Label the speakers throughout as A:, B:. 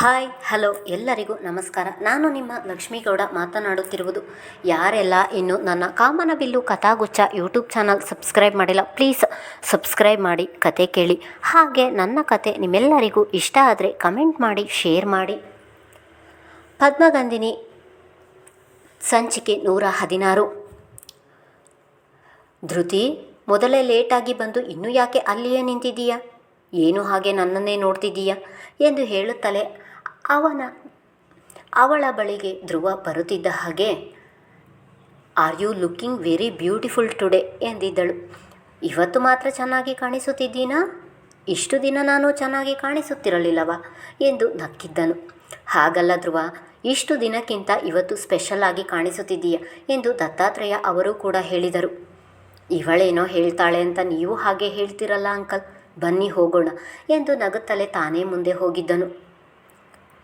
A: Hi, hello, ಎಲ್ಲರಿಗೂ ನಮಸ್ಕಾರ. ನಾನು ನಿಮ್ಮ ಲಕ್ಷ್ಮೀಗೌಡ ಮಾತನಾಡುತ್ತಿರುವುದು ಯಾರೆಲ್ಲ ಇನ್ನು ನನ್ನ ಕಾಮನಬಿಲ್ಲು ಕಥಾಗುಚ್ಛ ಯೂಟ್ಯೂಬ್ ಚಾನಲ್ ಸಬ್ಸ್ಕ್ರೈಬ್ ಮಾಡಿಲ್ಲ, ಪ್ಲೀಸ್ ಸಬ್ಸ್ಕ್ರೈಬ್ ಮಾಡಿ, ಕತೆ ಕೇಳಿ. ಹಾಗೆ ನನ್ನ ಕತೆ ನಿಮ್ಮೆಲ್ಲರಿಗೂ ಇಷ್ಟ ಆದರೆ ಕಮೆಂಟ್ ಮಾಡಿ, ಶೇರ್ ಮಾಡಿ. ಪದ್ಮಗಂಧಿನಿ ಸಂಚಿಕೆ ನೂರ ಹದಿನಾರು. ಧೃತಿ, ಮೊದಲೇ ಲೇಟಾಗಿ ಬಂದು ಇನ್ನೂ ಯಾಕೆ ಅಲ್ಲಿಯೇ ನಿಂತಿದ್ದೀಯಾ? ಏನು ಹಾಗೆ ನನ್ನನ್ನೇ ನೋಡ್ತಿದ್ದೀಯಾ? ಎಂದು ಹೇಳುತ್ತಲೇ ಅವನ, ಅವಳ ಬಳಿಗೆ ಧ್ರುವ ಬರುತ್ತಿದ್ದ ಹಾಗೆ are you looking very beautiful today ಎಂದಿದ್ದಳು. ಇವತ್ತು ಮಾತ್ರ ಚೆನ್ನಾಗಿ ಕಾಣಿಸುತ್ತಿದ್ದೀನಾ? ಇಷ್ಟು ದಿನ ನಾನು ಚೆನ್ನಾಗಿ ಕಾಣಿಸುತ್ತಿರಲಿಲ್ಲವಾ? ಎಂದು ನಕ್ಕಿದ್ದನು. ಹಾಗಲ್ಲ ಧ್ರುವ, ಇಷ್ಟು ದಿನಕ್ಕಿಂತ ಇವತ್ತು ಸ್ಪೆಷಲ್ ಆಗಿ ಕಾಣಿಸುತ್ತಿದ್ದೀಯ? ಎಂದು ದತ್ತಾತ್ರೇಯ ಅವರು ಕೂಡ ಹೇಳಿದರು. ಇವಳೇನೋ ಹೇಳ್ತಾಳೆ ಅಂತ ನೀವು ಹಾಗೆ ಹೇಳ್ತಿರಲ್ಲ ಅಂಕಲ್, ಬನ್ನಿ ಹೋಗೋಣ, ಎಂದು ನಗುತ್ತಲೇ ತಾನೇ ಮುಂದೆ ಹೋಗಿದ್ದನು.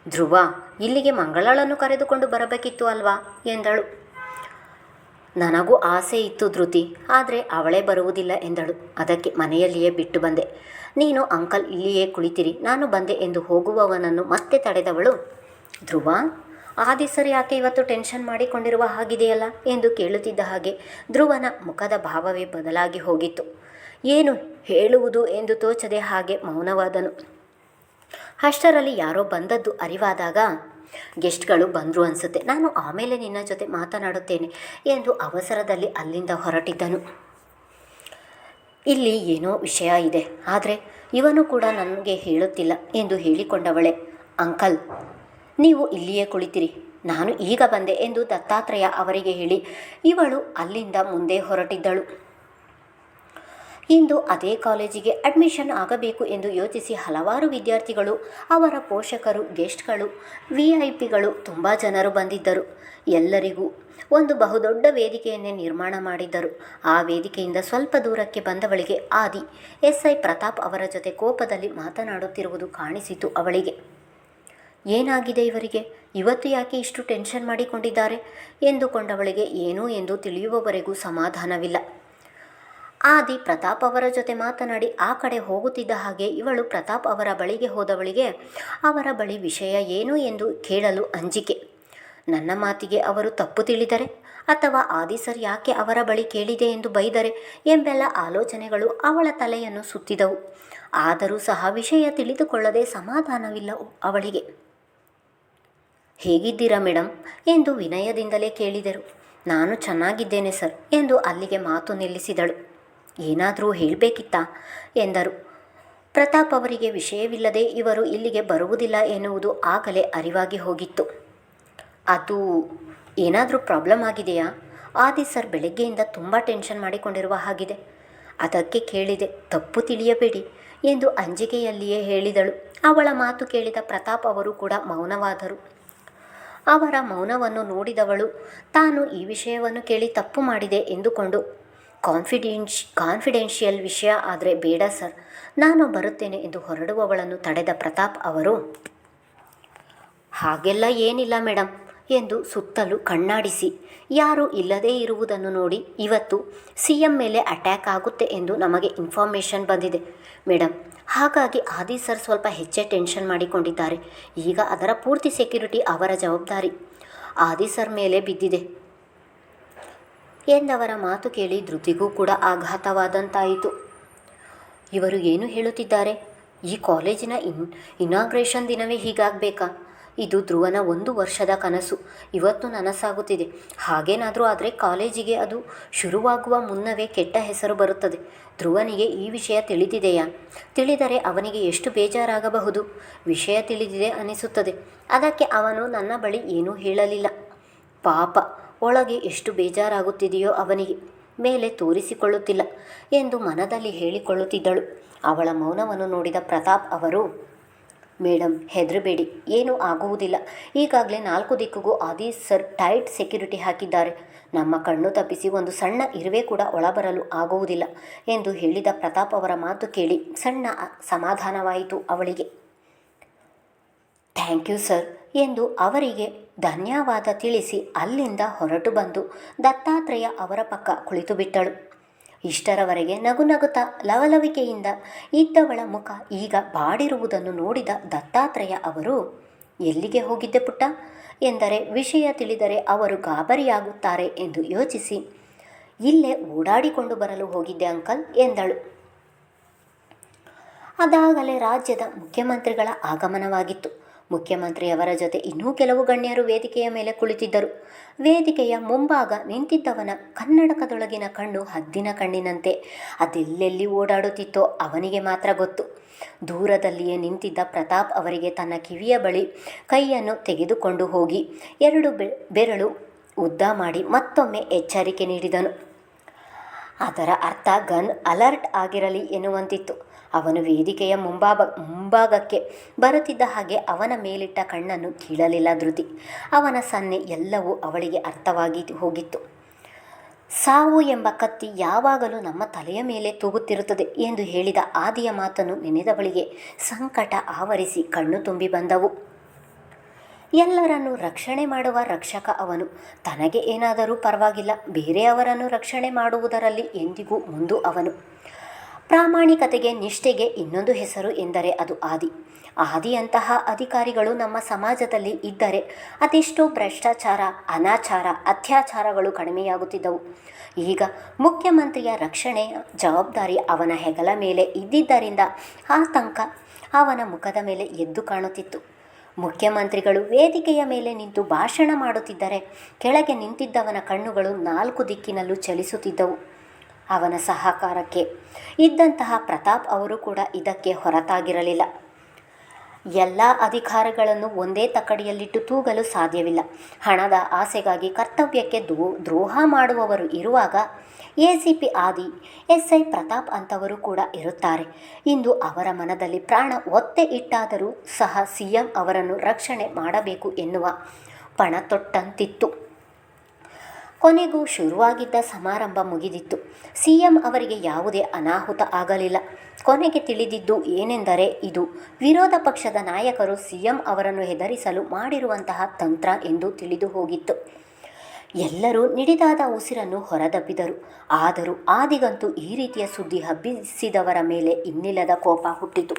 A: ಧ್ರುವ, ಇಲ್ಲಿಗೆ ಮಂಗಳಳನ್ನು ಕರೆದುಕೊಂಡು ಬರಬೇಕಿತ್ತು ಅಲ್ವಾ? ಎಂದಳು. ನನಗೂ ಆಸೆ ಇತ್ತು ಧೃತಿ, ಆದರೆ ಅವಳೇ ಬರುವುದಿಲ್ಲ ಎಂದಳು. ಅದಕ್ಕೆ ಮನೆಯಲ್ಲಿಯೇ ಬಿಟ್ಟು ಬಂದೆ. ನೀನು ಅಂಕಲ್ ಇಲ್ಲಿಯೇ ಕುಳಿತಿರಿ, ನಾನು ಬಂದೆ ಎಂದು ಹೋಗುವವನನ್ನು ಮತ್ತೆ ತಡೆದವಳು, ಧ್ರುವ ಆದಿ ಸರ್ ಯಾಕೆ ಇವತ್ತು ಟೆನ್ಷನ್ ಮಾಡಿಕೊಂಡಿರುವ ಹಾಗಿದೆಯಲ್ಲ? ಎಂದು ಕೇಳುತ್ತಿದ್ದ ಹಾಗೆ ಧ್ರುವನ ಮುಖದ ಭಾವವೇ ಬದಲಾಗಿ ಹೋಗಿತ್ತು. ಏನು ಹೇಳುವುದು ಎಂದು ತೋಚದೆ ಹಾಗೆ ಮೌನವಾದನು. ಅಷ್ಟರಲ್ಲಿ ಯಾರೋ ಬಂದದ್ದು ಅರಿವಾದಾಗ ಗೆಸ್ಟ್ಗಳು ಬಂದರು ಅನಿಸುತ್ತೆ. ನಾನು ಆಮೇಲೆ ನಿನ್ನ ಜೊತೆ ಮಾತನಾಡುತ್ತೇನೆ ಎಂದು ಅವಸರದಲ್ಲಿ ಅಲ್ಲಿಂದ ಹೊರಟಿದ್ದನು. ಇಲ್ಲಿ ಏನೋ ವಿಷಯ ಇದೆ. ಆದರೆ ಇವನು ಕೂಡ ನನಗೆ ಹೇಳುತ್ತಿಲ್ಲ ಎಂದು ಹೇಳಿಕೊಂಡವಳೆ, ಅಂಕಲ್, ನೀವು ಇಲ್ಲಿಯೇ ಕುಳಿತಿರಿ. ನಾನು ಈಗ ಬಂದೆ ಎಂದು ದತ್ತಾತ್ರೇಯ ಅವರಿಗೆ ಹೇಳಿ, ಇವಳು ಅಲ್ಲಿಂದ ಮುಂದೆ ಹೊರಟಿದ್ದಳು. ಇಂದು ಅದೇ ಕಾಲೇಜಿಗೆ ಅಡ್ಮಿಷನ್ ಆಗಬೇಕು ಎಂದು ಯೋಚಿಸಿ ಹಲವಾರು ವಿದ್ಯಾರ್ಥಿಗಳು, ಅವರ ಪೋಷಕರು, ಗೆಸ್ಟ್ಗಳು ವಿ ಐ ಪಿಗಳು ತುಂಬ ಜನರು ಬಂದಿದ್ದರು. ಎಲ್ಲರಿಗೂ ಒಂದು ಬಹುದೊಡ್ಡ ವೇದಿಕೆಯನ್ನೇ ನಿರ್ಮಾಣ ಮಾಡಿದ್ದರು. ಆ ವೇದಿಕೆಯಿಂದ ಸ್ವಲ್ಪ ದೂರಕ್ಕೆ ಬಂದವಳಿಗೆ ಆದಿ, ಎಸ್ ಐ ಪ್ರತಾಪ್ ಅವರ ಜೊತೆ ಕೋಪದಲ್ಲಿ ಮಾತನಾಡುತ್ತಿರುವುದು ಕಾಣಿಸಿತು ಅವಳಿಗೆ. ಏನಾಗಿದೆ ಇವರಿಗೆ? ಇವತ್ತು ಯಾಕೆ ಇಷ್ಟು ಟೆನ್ಷನ್ ಮಾಡಿಕೊಂಡಿದ್ದಾರೆ? ಎಂದುಕೊಂಡವಳಿಗೆ ಏನು ಎಂದು ತಿಳಿಯುವವರೆಗೂ ಸಮಾಧಾನವಿಲ್ಲ. ಆದಿ ಪ್ರತಾಪ್ ಅವರ ಜೊತೆ ಮಾತನಾಡಿ ಆ ಕಡೆ ಹೋಗುತ್ತಿದ್ದ ಹಾಗೆ ಇವಳು ಪ್ರತಾಪ್ ಅವರ ಬಳಿಗೆ ಹೋದವಳಿಗೆ ಅವರ ಬಳಿ ವಿಷಯ ಏನು ಎಂದು ಕೇಳಲು ಅಂಜಿಕೆ. ನನ್ನ ಮಾತಿಗೆ ಅವರು ತಪ್ಪು ತಿಳಿದರೆ ಅಥವಾ ಆದಿ ಸರ್ ಯಾಕೆ ಅವರ ಬಳಿ ಕೇಳಿದೆ ಎಂದು ಬೈದರೆ ಎಂಬೆಲ್ಲ ಆಲೋಚನೆಗಳು ಅವಳ ತಲೆಯನ್ನು ಸುತ್ತಿದವು. ಆದರೂ ಸಹ ವಿಷಯ ತಿಳಿದುಕೊಳ್ಳದೆ ಸಮಾಧಾನವಿಲ್ಲ ಅವಳಿಗೆ. ಹೇಗಿದ್ದೀರಾ ಮೇಡಮ್ ಎಂದು ವಿನಯದಿಂದಲೇ ಕೇಳಿದರು. ನಾನು ಚೆನ್ನಾಗಿದ್ದೇನೆ ಸರ್ ಎಂದು ಅಲ್ಲಿಗೆ ಮಾತು ನಿಲ್ಲಿಸಿದಳು. ಏನಾದರೂ ಹೇಳಬೇಕಿತ್ತಾ? ಎಂದರು. ಪ್ರತಾಪ್ ಅವರಿಗೆ ವಿಷಯವಿಲ್ಲದೆ ಇವರು ಇಲ್ಲಿಗೆ ಬರುವುದಿಲ್ಲ ಎನ್ನುವುದು ಆಗಲೇ ಅರಿವಾಗಿ ಹೋಗಿತ್ತು. ಅದು ಏನಾದರೂ ಪ್ರಾಬ್ಲಮ್ ಆಗಿದೆಯಾ? ಆದಿ ಸರ್ ಬೆಳಗ್ಗೆಯಿಂದ ತುಂಬ ಟೆನ್ಷನ್ ಮಾಡಿಕೊಂಡಿರುವ ಹಾಗಿದೆ. ಅದಕ್ಕೆ ಕೇಳಿದೆ, ತಪ್ಪು ತಿಳಿಯಬೇಡಿ ಎಂದು ಅಂಜಿಕೆಯಲ್ಲಿಯೇ ಹೇಳಿದಳು. ಅವಳ ಮಾತು ಕೇಳಿದ ಪ್ರತಾಪ್ ಅವರು ಕೂಡ ಮೌನವಾದರು. ಅವರ ಮೌನವನ್ನು ನೋಡಿದವಳು, ತಾನು ಈ ವಿಷಯವನ್ನು ಕೇಳಿ ತಪ್ಪು ಮಾಡಿದೆ ಎಂದುಕೊಂಡು ಕಾನ್ಫಿಡೆನ್ಶ್ ಕಾನ್ಫಿಡೆನ್ಷಿಯಲ್ ವಿಷಯ ಆದರೆ ಬೇಡ ಸರ್. ನಾನು ಬರುತ್ತೇನೆ ಎಂದು ಹೊರಡುವವಳನ್ನು ತಡೆದ ಪ್ರತಾಪ್ ಅವರು, ಹಾಗೆಲ್ಲ ಏನಿಲ್ಲ ಮೇಡಮ್ ಎಂದು ಸುತ್ತಲೂ ಕಣ್ಣಾಡಿಸಿ. ಯಾರೂ ಇಲ್ಲದೇ ಇರುವುದನ್ನು ನೋಡಿ ಇವತ್ತು ಸಿ ಎಂ ಮೇಲೆ ಅಟ್ಯಾಕ್ ಆಗುತ್ತೆ ಎಂದು ನಮಗೆ ಇನ್ಫಾರ್ಮೇಷನ್ ಬಂದಿದೆ. ಮೇಡಮ್ ಹಾಗಾಗಿ ಆದಿ ಸರ್ ಸ್ವಲ್ಪ ಹೆಚ್ಚೇ ಟೆನ್ಷನ್ ಮಾಡಿಕೊಂಡಿದ್ದಾರೆ. ಈಗ ಅದರ ಪೂರ್ತಿ ಸೆಕ್ಯುರಿಟಿ ಅವರ ಜವಾಬ್ದಾರಿ. ಆದಿ ಸರ್ ಮೇಲೆ ಬಿದ್ದಿದೆ. ಎಂದವರ ಮಾತು ಕೇಳಿ ಧೃತಿಗೂ ಕೂಡ ಆಘಾತವಾದಂತಾಯಿತು. ಇವರು ಏನು ಹೇಳುತ್ತಿದ್ದಾರೆ? ಈ ಕಾಲೇಜಿನ ಇನ್ ಇನಾಗ್ರೇಷನ್ ದಿನವೇ ಹೀಗಾಗಬೇಕಾ? ಇದು ಧ್ರುವನ ಒಂದು ವರ್ಷದ ಕನಸು. ಇವತ್ತು ನನಸಾಗುತ್ತಿದೆ. ಹಾಗೇನಾದರೂ ಆದರೆ ಕಾಲೇಜಿಗೆ ಅದು ಶುರುವಾಗುವ ಮುನ್ನವೇ ಕೆಟ್ಟ ಹೆಸರು ಬರುತ್ತದೆ. ಧ್ರುವನಿಗೆ ಈ ವಿಷಯ ತಿಳಿದಿದೆಯಾ? ತಿಳಿದರೆ ಅವನಿಗೆ ಎಷ್ಟು ಬೇಜಾರಾಗಬಹುದು? ವಿಷಯ ತಿಳಿದಿದೆ ಅನಿಸುತ್ತದೆ. ಅದಕ್ಕೆ ಅವನು ನನ್ನ ಬಳಿ ಏನೂ ಹೇಳಲಿಲ್ಲ. ಪಾಪ. ಒಳಗೆ ಎಷ್ಟು ಬೇಜಾರಾಗುತ್ತಿದೆಯೋ ಅವನಿಗೆ ಮೇಲೆ ತೋರಿಸಿಕೊಳ್ಳುತ್ತಿಲ್ಲ ಎಂದು ಮನದಲ್ಲಿ ಹೇಳಿಕೊಳ್ಳುತ್ತಿದ್ದಳು. ಅವಳ ಮೌನವನ್ನು ನೋಡಿದ ಪ್ರತಾಪ್ ಅವರು ಮೇಡಮ್ ಹೆದರಬೇಡಿ, ಏನೂ ಆಗುವುದಿಲ್ಲ. ಈಗಾಗಲೇ ನಾಲ್ಕು ದಿಕ್ಕಿಗೂ ಆದಿ ಸರ್ ಟೈಟ್ ಸೆಕ್ಯುರಿಟಿ ಹಾಕಿದ್ದಾರೆ. ನಮ್ಮ ಕಣ್ಣು ತಪ್ಪಿಸಿ ಒಂದು ಸಣ್ಣ ಇರುವೆ ಕೂಡ ಒಳಬರಲು ಆಗುವುದಿಲ್ಲ ಎಂದು ಹೇಳಿದ ಪ್ರತಾಪ್ ಅವರ ಮಾತು ಕೇಳಿ ಸಣ್ಣ ಸಮಾಧಾನವಾಯಿತು ಅವಳಿಗೆ. Thank you sir. ಎಂದು ಅವರಿಗೆ ಧನ್ಯವಾದ ತಿಳಿಸಿ ಅಲ್ಲಿಂದ ಹೊರಟು ಬಂದು ದತ್ತಾತ್ರೇಯ ಅವರ ಪಕ್ಕ ಕುಳಿತು ಬಿಟ್ಟಳು ಇಷ್ಟರವರೆಗೆ ನಗು ನಗುತ್ತಾ ಲವಲವಿಕೆಯಿಂದ ಇದ್ದವಳ ಮುಖ ಈಗ ಬಾಡಿರುವುದನ್ನು ನೋಡಿದ ದತ್ತಾತ್ರೇಯ ಅವರು, ಎಲ್ಲಿಗೆ ಹೋಗಿದ್ದೆ ಪುಟ್ಟ? ಎಂದರೆ ವಿಷಯ ತಿಳಿದರೆ ಅವರು ಗಾಬರಿಯಾಗುತ್ತಾರೆ ಎಂದು ಯೋಚಿಸಿ, ಇಲ್ಲೇ ಓಡಾಡಿಕೊಂಡು ಬರಲು ಹೋಗಿದ್ದೆ ಅಂಕಲ್, ಎಂದಳು. ಅದಾಗಲೇ ರಾಜ್ಯದ ಮುಖ್ಯಮಂತ್ರಿಗಳ ಆಗಮನವಾಗಿತ್ತು. ಮುಖ್ಯಮಂತ್ರಿಯವರ ಜೊತೆ ಇನ್ನೂ ಕೆಲವು ಗಣ್ಯರು ವೇದಿಕೆಯ ಮೇಲೆ ಕುಳಿತಿದ್ದರು. ವೇದಿಕೆಯ ಮುಂಭಾಗ ನಿಂತಿದ್ದವನ ಕನ್ನಡಕದೊಳಗಿನ ಕಣ್ಣು ಹದ್ದಿನ ಕಣ್ಣಿನಂತೆ. ಅದೆಲ್ಲೆಲ್ಲಿ ಓಡಾಡುತ್ತಿತ್ತೋ ಅವನಿಗೆ ಮಾತ್ರ ಗೊತ್ತು. ದೂರದಲ್ಲಿಯೇ ನಿಂತಿದ್ದ ಪ್ರತಾಪ್ ಅವರಿಗೆ ತನ್ನ ಕಿವಿಯ ಬಳಿ ಕೈಯನ್ನು ತೆಗೆದುಕೊಂಡು ಹೋಗಿ ಎರಡು ಬೆರಳು ಉದ್ದ ಮಾಡಿ ಮತ್ತೊಮ್ಮೆ ಎಚ್ಚರಿಕೆ ನೀಡಿದನು. ಅದರ ಅರ್ಥ ಗನ್ ಅಲರ್ಟ್ ಆಗಿರಲಿ ಎನ್ನುವಂತಿತ್ತು. ಅವನು ವೇದಿಕೆಯ ಮುಂಭಾಗ ಮುಂಭಾಗಕ್ಕೆ ಬರುತ್ತಿದ್ದ ಹಾಗೆ ಅವನ ಮೇಲಿಟ್ಟ ಕಣ್ಣನ್ನು ಕೀಳಲಿಲ್ಲ ಧೃತಿ. ಅವನ ಸನ್ನೆ ಎಲ್ಲವೂ ಅವಳಿಗೆ ಅರ್ಥವಾಗಿ ಹೋಗಿತ್ತು. ಸಾವು ಎಂಬ ಕತ್ತಿ ಯಾವಾಗಲೂ ನಮ್ಮ ತಲೆಯ ಮೇಲೆ ತೂಗುತ್ತಿರುತ್ತದೆ ಎಂದು ಹೇಳಿದ ಆದಿಯ ಮಾತನ್ನು ನೆನೆದವಳಿಗೆ ಸಂಕಟ ಆವರಿಸಿ ಕಣ್ಣು ತುಂಬಿ ಬಂದವು. ಎಲ್ಲರನ್ನು ರಕ್ಷಣೆ ಮಾಡುವ ರಕ್ಷಕ ಅವನು. ತನಗೆ ಏನಾದರೂ ಪರವಾಗಿಲ್ಲ ಬೇರೆಯವರನ್ನು ರಕ್ಷಣೆ ಮಾಡುವುದರಲ್ಲಿ ಎಂದಿಗೂ ಮುಂದು ಅವನು. ಪ್ರಾಮಾಣಿಕತೆಗೆ, ನಿಷ್ಠೆಗೆ ಇನ್ನೊಂದು ಹೆಸರು ಎಂದರೆ ಅದು ಆದಿ. ಆದಿಯಂತಹ ಅಧಿಕಾರಿಗಳು ನಮ್ಮ ಸಮಾಜದಲ್ಲಿ ಇದ್ದರೆ ಅದೆಷ್ಟೋ ಭ್ರಷ್ಟಾಚಾರ, ಅನಾಚಾರ, ಅತ್ಯಾಚಾರಗಳು ಕಡಿಮೆಯಾಗುತ್ತಿದ್ದವು. ಈಗ ಮುಖ್ಯಮಂತ್ರಿಯ ರಕ್ಷಣೆಯ ಜವಾಬ್ದಾರಿ ಅವನ ಹೆಗಲ ಮೇಲೆ ಇದ್ದಿದ್ದರಿಂದ ಆತಂಕ ಅವನ ಮುಖದ ಮೇಲೆ ಎದ್ದು ಕಾಣುತ್ತಿತ್ತು. ಮುಖ್ಯಮಂತ್ರಿಗಳು ವೇದಿಕೆಯ ಮೇಲೆ ನಿಂತು ಭಾಷಣ ಮಾಡುತ್ತಿದ್ದರೆ ಕೆಳಗೆ ನಿಂತಿದ್ದವನ ಕಣ್ಣುಗಳು ನಾಲ್ಕು ದಿಕ್ಕಿನಲ್ಲೂ ಚಲಿಸುತ್ತಿದ್ದವು. ಅವನ ಸಹಕಾರಕ್ಕೆ. ಇದ್ದಂತಹ ಪ್ರತಾಪ್ ಅವರು ಕೂಡ ಇದಕ್ಕೆ ಹೊರತಾಗಿರಲಿಲ್ಲ. ಎಲ್ಲ ಅಧಿಕಾರಗಳನ್ನು ಒಂದೇ ತಕ್ಕಡಿಯಲ್ಲಿಟ್ಟು ತೂಗಲು ಸಾಧ್ಯವಿಲ್ಲ. ಹಣದ ಆಸೆಗಾಗಿ ಕರ್ತವ್ಯಕ್ಕೆ ದ್ರೋ, ದ್ರೋಹ ಮಾಡುವವರು ಇರುವಾಗ ಎ ಸಿ ಪಿ ಆದಿ ಎಸ್ ಐ ಪ್ರತಾಪ್ ಅಂತವರು ಕೂಡ ಇರುತ್ತಾರೆ. ಇಂದು ಅವರ ಮನದಲ್ಲಿ ಪ್ರಾಣ ಒತ್ತೆ ಇಟ್ಟಾದರೂ ಸಹ ಸಿ ಎಂ ಅವರನ್ನು ರಕ್ಷಣೆ ಮಾಡಬೇಕು ಎನ್ನುವ ಪಣ ತೊಟ್ಟಂತಿತ್ತು ಕೊನೆಗೂ ಶುರುವಾಗಿದ್ದ ಸಮಾರಂಭ ಮುಗಿದಿತ್ತು. ಸಿಎಂ ಅವರಿಗೆ ಯಾವುದೇ ಅನಾಹುತ ಆಗಲಿಲ್ಲ. ಕೊನೆಗೆ ತಿಳಿದಿದ್ದು ಏನೆಂದರೆ ಇದು, ವಿರೋಧ ಪಕ್ಷದ ನಾಯಕರು ಸಿಎಂ ಅವರನ್ನು ಹೆದರಿಸಲು ಮಾಡಿರುವಂತಹ ತಂತ್ರ ಎಂದು ತಿಳಿದು ಹೋಗಿತ್ತು. ಎಲ್ಲರೂ ನಿಡಿದಾದ ಉಸಿರನ್ನು ಹೊರದಬ್ಬಿದರು. ಆದರೂ ಆದಿಗಂತೂ ಈ ರೀತಿಯ ಸುದ್ದಿ ಹಬ್ಬಿಸಿದವರ ಮೇಲೆ ಇನ್ನಿಲ್ಲದ ಕೋಪ ಹುಟ್ಟಿತು.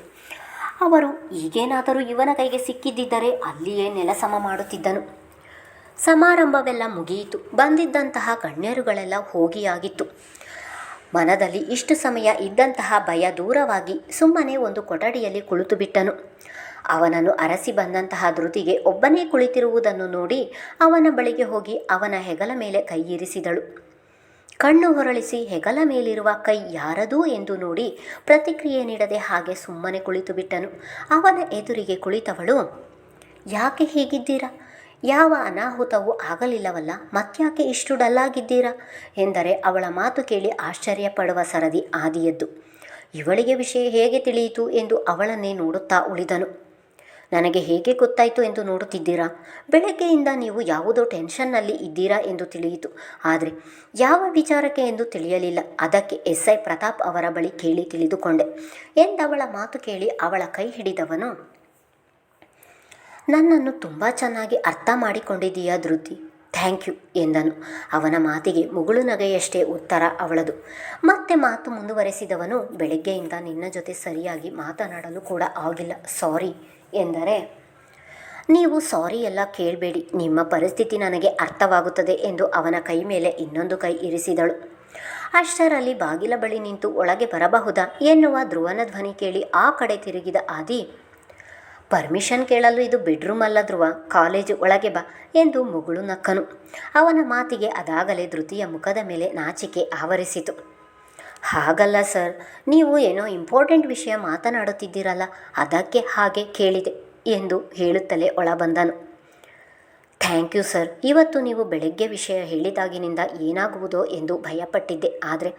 A: ಅವರು ಈಗೇನಾದರೂ ಇವನ ಕೈಗೆ ಸಿಕ್ಕಿದ್ದಿದ್ದರೆ ಅಲ್ಲಿಯೇ ನೆಲಸಮ ಮಾಡುತ್ತಿದ್ದನು. ಸಮಾರಂಭವೆಲ್ಲ ಮುಗಿಯಿತು. ಬಂದಿದ್ದಂತಹ ಗಣ್ಯರುಗಳೆಲ್ಲ ಹೋಗಿಯಾಗಿತ್ತು. ಮನದಲ್ಲಿ ಇಷ್ಟು ಸಮಯ ಇದ್ದಂತಹ ಭಯ ದೂರವಾಗಿ ಸುಮ್ಮನೆ ಒಂದು ಕೊಠಡಿಯಲ್ಲಿ ಕುಳಿತು ಬಿಟ್ಟನು ಅವನನ್ನು ಅರಸಿ ಬಂದಂತಹ ಧೃತಿಗೆ ಒಬ್ಬನೇ ಕುಳಿತಿರುವುದನ್ನು ನೋಡಿ ಅವನ ಬಳಿಗೆ ಹೋಗಿ ಅವನ ಹೆಗಲ ಮೇಲೆ ಕೈಯಿರಿಸಿದಳು ಕಣ್ಣು ಹೊರಳಿಸಿ ಹೆಗಲ ಮೇಲಿರುವ ಕೈ ಯಾರದೂ ಎಂದು ನೋಡಿ ಪ್ರತಿಕ್ರಿಯೆ ನೀಡದೆ ಹಾಗೆ ಸುಮ್ಮನೆ ಕುಳಿತು ಬಿಟ್ಟನು ಅವನ ಎದುರಿಗೆ ಕುಳಿತವಳು, ಯಾಕೆ ಹೀಗಿದ್ದೀರಾ? ಯಾವ ಅನಾಹುತವೂ ಆಗಲಿಲ್ಲವಲ್ಲ ಮತ್ಯಾಕೆ ಇಷ್ಟು ಡಲ್ಲಾಗಿದ್ದೀರಾ? ಎಂದರೆ ಅವಳ ಮಾತು ಕೇಳಿ ಆಶ್ಚರ್ಯಪಡುವ ಸರದಿ ಆದಿಯದ್ದು. ಇವಳಿಗೆ ವಿಷಯ ಹೇಗೆ ತಿಳಿಯಿತು ಎಂದು ಅವಳನ್ನೇ ನೋಡುತ್ತಾ ಉಳಿದನು. ನನಗೆ ಹೇಗೆ ಗೊತ್ತಾಯಿತು ಎಂದು ನೋಡುತ್ತಿದ್ದೀರಾ? ಬೆಳಗ್ಗೆಯಿಂದ ನೀವು ಯಾವುದೋ ಟೆನ್ಷನ್ನಲ್ಲಿ ಇದ್ದೀರಾ ಎಂದು ತಿಳಿಯಿತು. ಆದರೆ ಯಾವ ವಿಚಾರಕ್ಕೆ ಎಂದು ತಿಳಿಯಲಿಲ್ಲ. ಅದಕ್ಕೆ ಎಸ್ ಐ ಪ್ರತಾಪ್ ಅವರ ಬಳಿ ಕೇಳಿ ತಿಳಿದುಕೊಂಡೆ. ಎಂದವಳ ಮಾತು ಕೇಳಿ ಅವಳ ಕೈ ಹಿಡಿದವನು ನನ್ನನ್ನು ತುಂಬ ಚೆನ್ನಾಗಿ ಅರ್ಥ ಮಾಡಿಕೊಂಡಿದ್ದೀಯಾ, ಧೃತಿ? ಥ್ಯಾಂಕ್ ಯು, ಎಂದನು. ಅವನ ಮಾತಿಗೆ ಮುಗುಳು ನಗೆಯಷ್ಟೇ ಉತ್ತರ ಅವಳದು. ಮತ್ತೆ ಮಾತು ಮುಂದುವರೆಸಿದವನು ಬೆಳಗ್ಗೆಯಿಂದ ನಿನ್ನ ಜೊತೆ ಸರಿಯಾಗಿ ಮಾತನಾಡಲು ಕೂಡ ಆಗಿಲ್ಲ, ಸಾರಿ, ಎಂದರೆ, ನೀವು ಸಾರಿ ಎಲ್ಲ ಕೇಳಬೇಡಿ. ನಿಮ್ಮ ಪರಿಸ್ಥಿತಿ ನನಗೆ ಅರ್ಥವಾಗುತ್ತದೆ ಎಂದು ಅವನ ಕೈ ಮೇಲೆ ಇನ್ನೊಂದು ಕೈ ಇರಿಸಿದಳು. ಅಷ್ಟರಲ್ಲಿ ಬಾಗಿಲ ಬಳಿ ನಿಂತು ಒಳಗೆ ಬರಬಹುದಾ, ಎನ್ನುವ ಧ್ರುವನ ಧ್ವನಿ ಕೇಳಿ ಆ ಕಡೆ ತಿರುಗಿದ ಆದಿ ಪರ್ಮಿಷನ್ ಕೇಳಲು ಇದು ಬೆಡ್ರೂಮ್ ಅಲ್ಲ ಧ್ರುವ, ಕಾಲೇಜು ಒಳಗೆ ಬಾ ಎಂದು ಮುಗುಳು ನಕ್ಕನು. ಅವನ ಮಾತಿಗೆ ಅದಾಗಲೇ ಧೃತಿಯ ಮುಖದ ಮೇಲೆ ನಾಚಿಕೆ ಆವರಿಸಿತು. ಹಾಗಲ್ಲ ಸರ್, ನೀವು ಏನೋ ಇಂಪಾರ್ಟೆಂಟ್ ವಿಷಯ ಮಾತನಾಡುತ್ತಿದ್ದೀರಲ್ಲ, ಅದಕ್ಕೆ ಹಾಗೆ ಕೇಳಿದೆ ಎಂದು ಹೇಳುತ್ತಲೇ ಒಳಬಂದನು. ಥ್ಯಾಂಕ್ ಯು ಸರ್, ಇವತ್ತು ನೀವು ಬೆಳಗ್ಗೆ ವಿಷಯ ಹೇಳಿದಾಗಿನಿಂದ ಏನಾಗುವುದೋ ಎಂದು ಭಯಪಟ್ಟಿದ್ದೆ, ಆದರೆ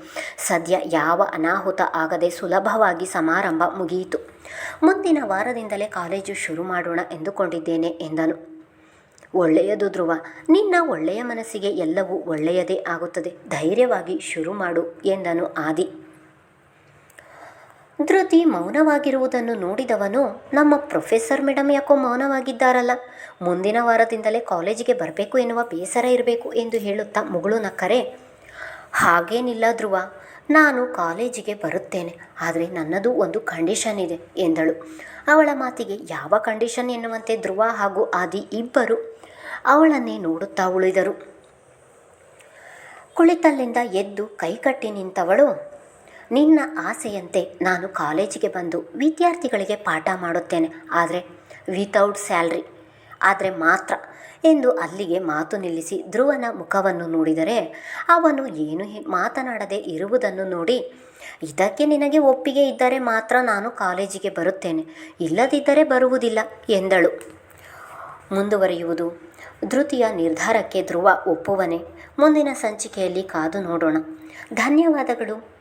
A: ಸದ್ಯ ಯಾವ ಅನಾಹುತ ಆಗದೆ ಸುಲಭವಾಗಿ ಸಮಾರಂಭ ಮುಗಿಯಿತು. ಮುಂದಿನ ವಾರದಿಂದಲೇ ಕಾಲೇಜು ಶುರು ಮಾಡೋಣ ಎಂದುಕೊಂಡಿದ್ದೇನೆ ಎಂದನು. ಒಳ್ಳೆಯದು ಧ್ರುವ, ನಿನ್ನ ಒಳ್ಳೆಯ ಮನಸ್ಸಿಗೆ ಎಲ್ಲವೂ ಒಳ್ಳೆಯದೇ ಆಗುತ್ತದೆ, ಧೈರ್ಯವಾಗಿ ಶುರು ಮಾಡು ಎಂದನು ಆದಿ. ಧೃತಿ ಮೌನವಾಗಿರುವುದನ್ನು ನೋಡಿದವನು, ನಮ್ಮ ಪ್ರೊಫೆಸರ್ ಮೇಡಮ್ ಯಾಕೋ ಮೌನವಾಗಿದ್ದಾರಲ್ಲ, ಮುಂದಿನ ವಾರದಿಂದಲೇ ಕಾಲೇಜಿಗೆ ಬರಬೇಕು ಎನ್ನುವ ಬೇಸರ ಇರಬೇಕು ಎಂದು ಹೇಳುತ್ತಾ ಮುಗುಳು ನಕ್ಕರೆ ಹಾಗೇನಿಲ್ಲ ಧ್ರುವ ನಾನು ಕಾಲೇಜಿಗೆ ಬರುತ್ತೇನೆ, ಆದರೆ ನನ್ನದು ಒಂದು ಕಂಡೀಷನ್ ಇದೆ ಎಂದಳು. ಅವಳ ಮಾತಿಗೆ ಯಾವ ಕಂಡೀಷನ್ ಎನ್ನುವಂತೆ ಧ್ರುವ ಹಾಗೂ ಆದಿ ಇಬ್ಬರು ಅವಳನ್ನೇ ನೋಡುತ್ತಾ ಉಳಿದರು. ಕುಳಿತಲ್ಲಿಂದ ಎದ್ದು ಕೈಕಟ್ಟಿ ನಿಂತವಳು, ನಿನ್ನ ಆಸೆಯಂತೆ ನಾನು ಕಾಲೇಜಿಗೆ ಬಂದು ವಿದ್ಯಾರ್ಥಿಗಳಿಗೆ ಪಾಠ ಮಾಡುತ್ತೇನೆ, ಆದರೆ ವಿತೌಟ್ ಸ್ಯಾಲ್ರಿ ಆದರೆ ಮಾತ್ರ. ಎಂದು ಅಲ್ಲಿಗೆ ಮಾತು ನಿಲ್ಲಿಸಿ ಧ್ರುವನ ಮುಖವನ್ನು ನೋಡಿದರೆ ಅವನು ಏನು ಮಾತನಾಡದೆ ಇರುವುದನ್ನು ನೋಡಿ, ಇದಕ್ಕೆ ನಿನಗೆ ಒಪ್ಪಿಗೆ ಇದ್ದರೆ ಮಾತ್ರ ನಾನು ಕಾಲೇಜಿಗೆ ಬರುತ್ತೇನೆ. ಇಲ್ಲದಿದ್ದರೆ ಬರುವುದಿಲ್ಲ, ಎಂದಳು. ಮುಂದುವರಿಯುವುದು. ಧೃತಿಯ ನಿರ್ಧಾರಕ್ಕೆ ಧ್ರುವ ಒಪ್ಪುವನೆ. ಮುಂದಿನ ಸಂಚಿಕೆಯಲ್ಲಿ ಕಾದು ನೋಡೋಣ. ಧನ್ಯವಾದಗಳು.